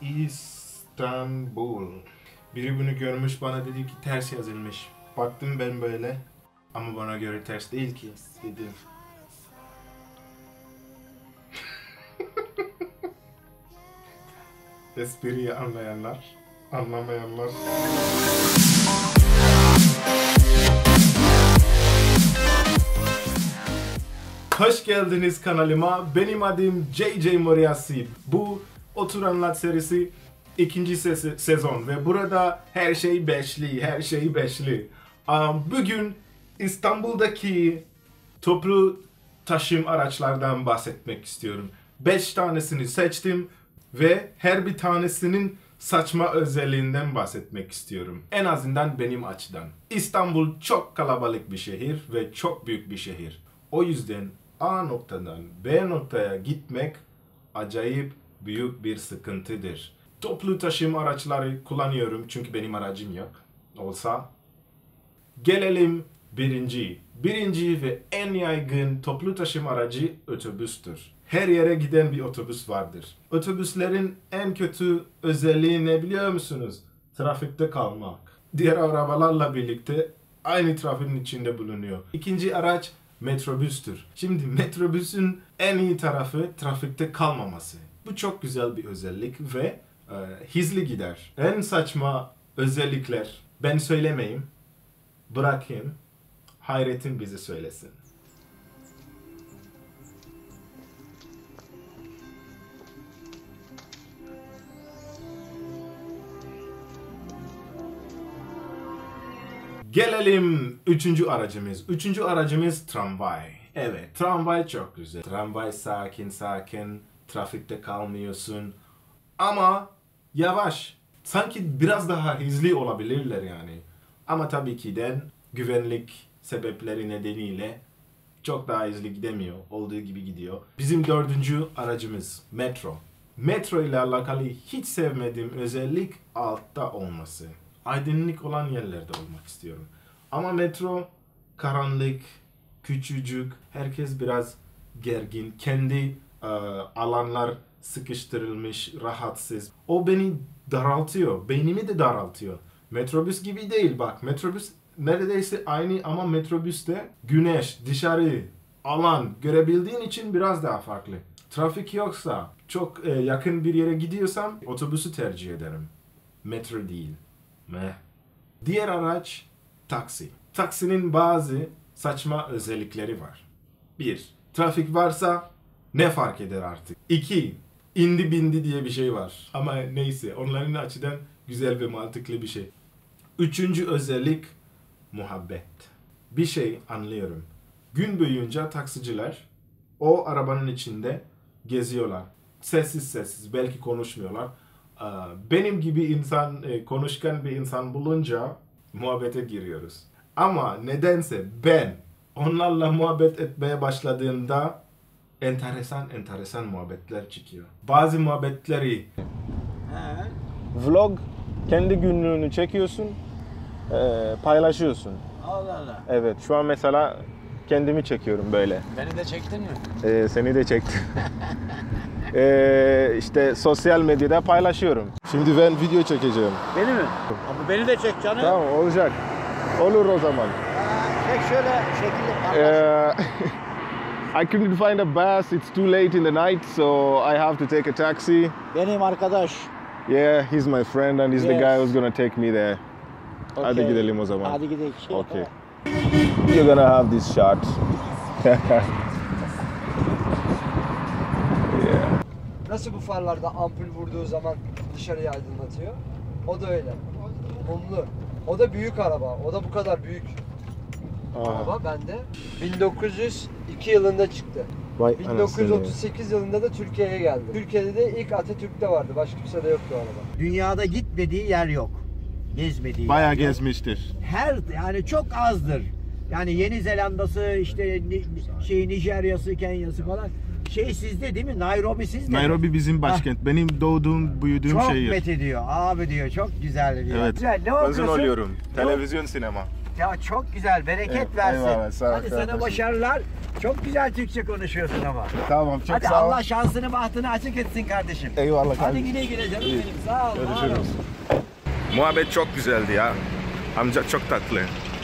İstanbul. Biri bunu görmüş bana dedi ki ters yazılmış. Baktım ben böyle ama bana göre ters değil ki dedim. Espriyi anlayanlar, anlamayanlar. Hoş geldiniz kanalıma. Benim adım JJ Moriasi. Bu Otur Anlat serisi ikinci se- sezon ve burada her şey beşli, her şey beşli. Um, bugün İstanbul'daki toplu taşım araçlardan bahsetmek istiyorum. Beş tanesini seçtim ve her bir tanesinin saçma özelliğinden bahsetmek istiyorum. En azından benim açıdan. İstanbul çok kalabalık bir şehir ve çok büyük bir şehir. O yüzden A noktadan B noktaya gitmek acayip büyük bir sıkıntıdır. Toplu taşıma araçları kullanıyorum çünkü benim aracım yok. Olsa Gelelim birinci. Birinci ve en yaygın toplu taşıma aracı otobüstür. Her yere giden bir otobüs vardır. Otobüslerin en kötü özelliği ne biliyor musunuz? Trafikte kalmak. Diğer arabalarla birlikte aynı trafiğin içinde bulunuyor. İkinci araç metrobüstür. Şimdi metrobüsün en iyi tarafı trafikte kalmaması. Bu çok güzel bir özellik ve e, hızlı gider. En saçma özellikler ben söylemeyeyim bırakayım. Hayrettin bize söylesin. Gelelim üçüncü aracımız. Üçüncü aracımız tramvay. Evet, tramvay çok güzel. Tramvay sakin sakin, trafikte kalmıyorsun. Ama yavaş. Sanki biraz daha hızlı olabilirler yani. Ama tabii ki de güvenlik sebepleri nedeniyle çok daha hızlı gidemiyor. Olduğu gibi gidiyor. Bizim dördüncü aracımız metro. Metro ile alakalı hiç sevmediğim özellik altta olması. Aydınlık olan yerlerde olmak istiyorum. Ama metro karanlık, küçücük, herkes biraz gergin. Kendi e, alanlar sıkıştırılmış, rahatsız. O beni daraltıyor. Beynimi de daraltıyor. Metrobüs gibi değil bak. Metrobüs neredeyse aynı ama metrobüste güneş, dışarı, alan görebildiğin için biraz daha farklı. Trafik yoksa, çok e, yakın bir yere gidiyorsam otobüsü tercih ederim. Metro değil. Meh. Diğer araç taksi. Taksinin bazı saçma özellikleri var. 1. Trafik varsa ne fark eder artık? 2. indi bindi diye bir şey var. Ama neyse onların açıdan güzel ve mantıklı bir şey. Üçüncü özellik muhabbet. Bir şey anlıyorum. Gün boyunca taksiciler o arabanın içinde geziyorlar. Sessiz sessiz belki konuşmuyorlar. Ee, Benim gibi insan e, konuşkan bir insan bulunca muhabbete giriyoruz. Ama nedense ben onlarla muhabbet etmeye başladığımda enteresan enteresan muhabbetler çıkıyor. Bazı muhabbetleri Vlog kendi günlüğünü çekiyorsun, eee, paylaşıyorsun. Allah Allah. Evet, şu an mesela kendimi çekiyorum böyle. Beni de çektin mi? Eee, seni de çektim. Eee işte sosyal medyada paylaşıyorum. Şimdi ben video çekeceğim. Beni mi? Ama beni de çek canım. Tamam olacak. Olur o zaman. Çek şöyle şekilli. Eee, I couldn't find a bus. It's too late in the night, so I have to take a taxi. Benim arkadaş. Yeah, he's my friend and he's the Yes. guy who's gonna take me there. Hadi Okey. gidelim o zaman. Hadi gidelim. Okay. You're gonna have this shot. Nasıl bu farlarda ampul vurduğu zaman dışarıyı aydınlatıyor? O da öyle. Mumlu. O da büyük araba. O da bu kadar büyük Aha. araba bende. 1902 yılında çıktı. Vay anasını. 1938 yılında da Türkiye'ye geldi. Türkiye'de de ilk Atatürk'te vardı. Başka kimse de yoktu o araba. Dünyada gitmediği yer yok. Gezmediği Bayağı yer yok. gezmiştir. Her yani çok azdır. Yani Yeni Zelanda'sı işte Ni- şey Nijerya'sı, Kenya'sı falan. Şey sizde değil mi? Nairobi sizde. mi? Nairobi bizim başkent. Benim doğduğum, büyüdüğüm Çok şehir. met ediyor. Abi diyor çok güzel diyor. Evet. Güzel. Ne okuyorsun? oluyorum. Televizyon sinema. Ya çok güzel. Bereket Evet, versin. eyvallah, sağ ol Hadi sana başarılar. Çok güzel Türkçe konuşuyorsun ama. Tamam çok Hadi sağ ol. Allah şansını bahtını açık etsin kardeşim. Eyvallah Hadi kardeşim. güle güle canım benim. Sağ ol. Görüşürüz. Muhabbet çok güzeldi ya. Amca çok tatlı.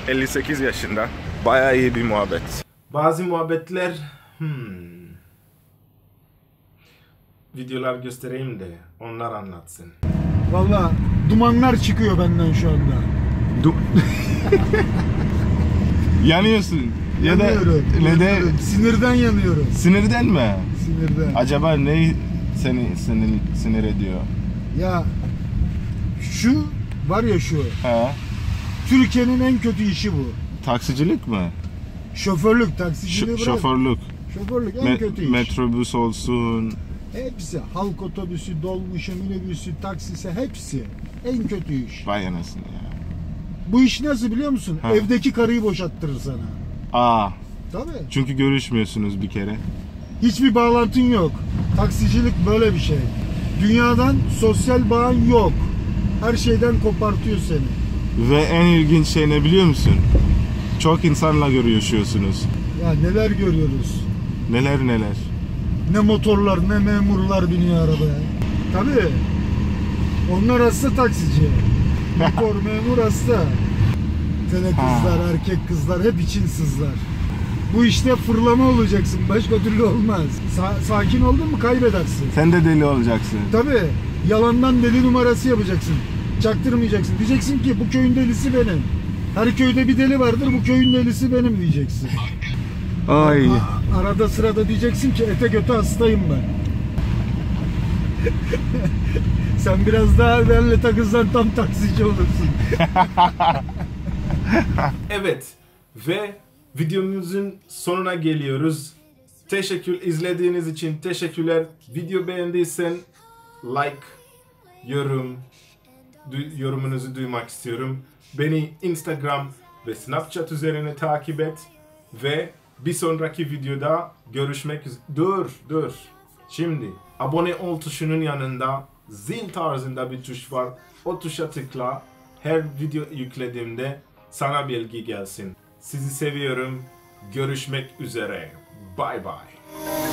58 yaşında. Bayağı iyi bir muhabbet. Bazı muhabbetler hmm, videolar göstereyim de onlar anlatsın. Valla dumanlar çıkıyor benden şu anda. Yanıyorsun. Ya da Yanıyorum, ne de. Sinirden yanıyorum. sinirden mi? Sinirden. Acaba ne seni sinir, sinir ediyor? Ya şu var ya şu. Ha? Türkiye'nin en kötü işi bu. Taksicilik mi? Şoförlük, Ş- taksiciliği bırak. şoförlük. Şoförlük en Me- kötü iş. metrobüs olsun. Hepsi. Halk otobüsü, dolmuşu, minibüsü, taksisi hepsi. En kötü iş. Vay anasını ya. Bu iş nasıl biliyor musun? Ha. Evdeki karıyı boşattırır sana. Aa, Tabii. çünkü görüşmüyorsunuz bir kere. Hiçbir bağlantın yok. Taksicilik böyle bir şey. Dünyadan sosyal bağın yok. Her şeyden kopartıyor seni. Ve en ilginç şey ne biliyor musun? Çok insanla görüşüyorsunuz. Ya neler görüyoruz. Neler neler. Ne motorlar ne memurlar biniyor arabaya. Tabii. Onlar hasta taksici. Motor memur hasta. Tele kızlar, erkek kızlar hep için sızlar. Bu işte fırlama olacaksın. Başka türlü olmaz. Sa- sakin oldun mu kaybedersin. Sen de deli olacaksın. Tabii. Yalandan deli numarası yapacaksın. Çaktırmayacaksın. Diyeceksin ki bu köyün delisi benim. Her köyde bir deli vardır. Bu köyün delisi benim diyeceksin. Ay. A- arada sırada diyeceksin ki ete göte hastayım ben. Sen biraz daha benle takılsan tam taksici olursun. Evet ve videomuzun sonuna geliyoruz. Teşekkür izlediğiniz için teşekkürler. Video beğendiysen like, yorum, du- yorumunuzu duymak istiyorum. Beni Instagram ve Snapchat üzerine takip et ve bir sonraki videoda görüşmek üzere. Dur, dur. Şimdi abone ol tuşunun yanında zil tarzında bir tuş var. O tuşa tıkla. Her video yüklediğimde sana bilgi gelsin. Sizi seviyorum. Görüşmek üzere. Bye bye.